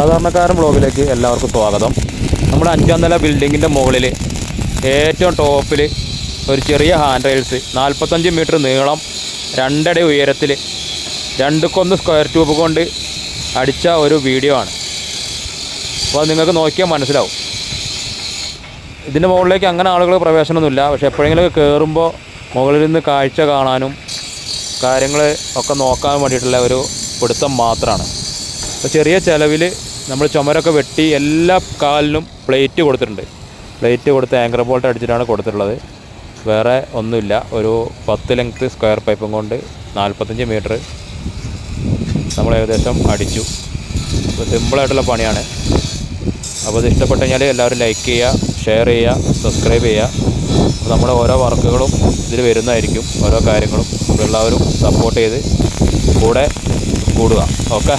സാധാരണക്കാരൻ ബ്ലോഗിലേക്ക് എല്ലാവർക്കും സ്വാഗതം. നമ്മുടെ അഞ്ചാം നില ബിൽഡിങ്ങിന്റെ മുകളിൽ ഏറ്റവും ടോപ്പിൽ ഒരു ചെറിയ ഹാൻഡ് റെയിൽസ് നാൽപ്പത്തഞ്ച് മീറ്റർ നീളം രണ്ടടി ഉയരത്തിൽ രണ്ട് കൊന്ന് സ്ക്വയർ ട്യൂബ് കൊണ്ട് അടിച്ച ഒരു വീഡിയോ ആണ്. അപ്പോൾ അത് നിങ്ങൾക്ക് നോക്കിയാൽ മനസ്സിലാവും. ഇതിന്റെ മുകളിലേക്ക് അങ്ങനെ ആളുകൾ പ്രവേശനമൊന്നുമില്ല. പക്ഷെ എപ്പോഴെങ്കിലും കയറുമ്പോൾ മുകളിൽ നിന്ന് കാഴ്ച കാണാനും കാര്യങ്ങൾ ഒക്കെ നോക്കാൻ വേണ്ടിയിട്ടുള്ള ഒരു പിടുത്തം മാത്രമാണ് അപ്പോൾ ചെറിയ ചിലവിൽ നമ്മൾ ചുമരൊക്കെ വെട്ടി എല്ലാ കാലിനും പ്ലേറ്റ് കൊടുത്തിട്ടുണ്ട്. പ്ലേറ്റ് കൊടുത്ത് ആങ്കർ ബോൾട്ട് അടിച്ചിട്ടാണ് കൊടുത്തിട്ടുള്ളത്. വേറെ ഒന്നുമില്ല. ഒരു പത്ത് ലെങ്ത്ത് സ്ക്വയർ പൈപ്പും കൊണ്ട് നാൽപ്പത്തഞ്ച് മീറ്റർ നമ്മൾ ഏകദേശം അടിച്ചു. അപ്പോൾ സിമ്പിളായിട്ടുള്ള പണിയാണ്. അപ്പോൾ ഇത് ഇഷ്ടപ്പെട്ടു കഴിഞ്ഞാൽ എല്ലാവരും ലൈക്ക് ചെയ്യുക ഷെയർ ചെയ്യുക സബ്സ്ക്രൈബ് ചെയ്യുക. അപ്പോൾ നമ്മുടെ ഓരോ വർക്കുകളും ഇതിൽ വരുന്നതായിരിക്കും. ഓരോ കാര്യങ്ങളും. എല്ലാവരും സപ്പോർട്ട് ചെയ്ത് കൂടെ കൂടുക. ഓക്കെ